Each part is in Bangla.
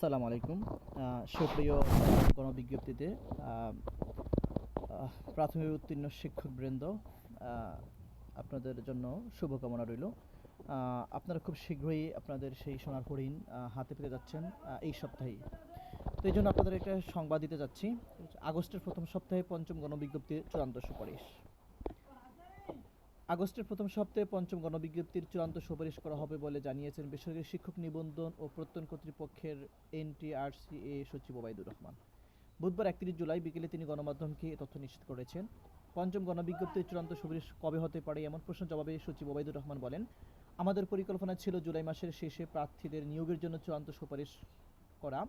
সালাম আলাইকুম। সুপ্রিয় গণবিজ্ঞপ্তিতে প্রাথমিক উত্তীর্ণ শিক্ষকবৃন্দ আপনাদের জন্য শুভকামনা রইল। আপনারা খুব শীঘ্রই আপনাদের সেই সোনার হরিণ হাতে পেতে যাচ্ছেন এই সপ্তাহেই তো এই জন্য আপনাদের একটা সংবাদ দিতে যাচ্ছি। আগস্টের প্রথম সপ্তাহে পঞ্চম গণবিজ্ঞপ্তির চূড়ান্ত সুপারিশ। আগস্টের প্রথম সপ্তাহে পঞ্চম গণবিজ্ঞপ্তির চূড়ান্ত সুপারিশ করা হবে বলে জানিয়েছেন বেসরকারি শিক্ষক নিবন্ধন ও প্রত্যয়ন কর্তৃপক্ষের এনটিআরসিএ সচিব ওবায়দুর রহমান। বুধবার একত্রিশ জুলাই বিকেলে তিনি গণমাধ্যমকে তথ্য নিশ্চিত করেছেন। পঞ্চম গণবিজ্ঞপ্তির চূড়ান্ত সুপারিশ কবে হতে পারে এমন প্রশ্ন জবাবে সচিব ওবায়দুর রহমান বলেন, আমাদের পরিকল্পনা ছিল জুলাই মাসের শেষে প্রার্থীদের নিয়োগের জন্য চূড়ান্ত সুপারিশ করা।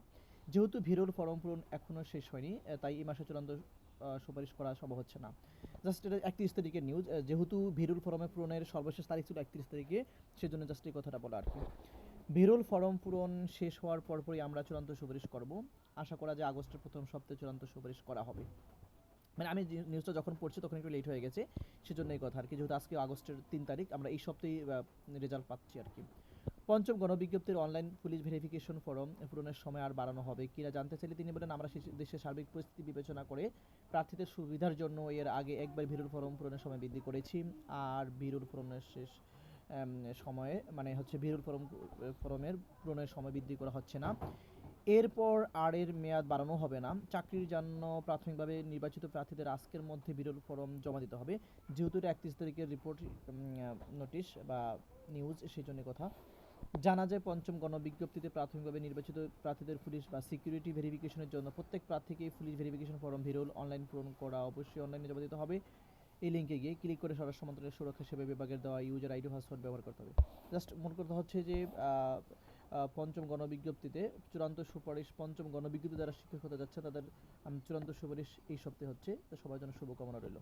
যেহেতু ভিরুর ফর্ম পূরণ এখনও শেষ হয়নি, তাই এই মাসে চূড়ান্ত সুপারিশ করা সম্ভব হচ্ছে না। জাস্ট এটা একত্রিশ তারিখের নিউজ যেহেতু ভিরুল ফর্মে পূরণের সর্বশেষ তারিখ ছিল একত্রিশ তারিখে, সেজন্য জাস্ট এই কথাটা বলা আর কি। ভিরুল ফর্ম পূরণ শেষ হওয়ার পরপরই আমরা চূড়ান্ত সুপারিশ করব। আশা করা যায় আগস্টের প্রথম সপ্তাহে চূড়ান্ত সুপারিশ করা হবে। মানে আমি নিউজটা যখন পড়ছি তখন একটু লেট হয়ে গেছে, সেজন্য এই কথা আর কি। যেহেতু আজকে আগস্টের তিন তারিখ, আমরা এই সপ্তাহেই রেজাল্ট পাচ্ছি আর কি। পঞ্চম গণবিজ্ঞপ্তির অনলাইন পুলিশ ভেরিফিকেশন ফর্ম পূরণের সময় আর বাড়ানো হবে। কিনা জানতে চাইলে তিনি বলেন, আমরা দেশের সার্বিক পরিস্থিতি বিবেচনা করে প্রার্থীদের সুবিধার জন্য এর আগে একবার ভিরুল ফর্ম পূরণের সময় বৃদ্ধি করেছি। আর ভিরুল পূরণের শেষ সময়ে মানে হচ্ছে ভিরুল ফর্ম, ফর্মের পূরণের সময় বৃদ্ধি করা হচ্ছে না। এরপর আর এর মেয়াদ বাড়ানো হবে না। চাকরির জন্য প্রাথমিকভাবে নির্বাচিত প্রার্থীদের আজকের মধ্যে বিরল ফর্ম জমা দিতে হবে। যেহেতু এটা একত্রিশ তারিখের রিপোর্ট নোটিশ বা নিউজ, সেই জন্য কথা। জানা যায় পঞ্চম গণবিজ্ঞপ্তিতে প্রাথমিকভাবে নির্বাচিত প্রার্থীদের পুলিশ বা সিকিউরিটি ভেরিফিকেশনের জন্য প্রত্যেক প্রার্থীকে পুলিশ ভেরিফিকেশন ফর্ম ভিরল অনলাইন পূরণ করা অবশ্যই অনলাইনে জমা দিতে হবে। এই লিঙ্কে গিয়ে ক্লিক করে স্বরাষ্ট্র মন্ত্রণালয়ের সুরক্ষা সেবা বিভাগের দেওয়া ইউজার আইডি পাসওয়ার্ড ব্যবহার করতে হবে। জাস্ট মনে করতে হচ্ছে যে পঞ্চম গণবিজ্ঞপ্তিতে চূড়ান্ত সুপারিশ, পঞ্চম গণবিজ্ঞপ্তি যারা শিক্ষক হতে যাচ্ছে, তাদের চূড়ান্ত সুপারিশ এই সপ্তাহে হচ্ছে। সবার জন্য শুভকামনা রইল।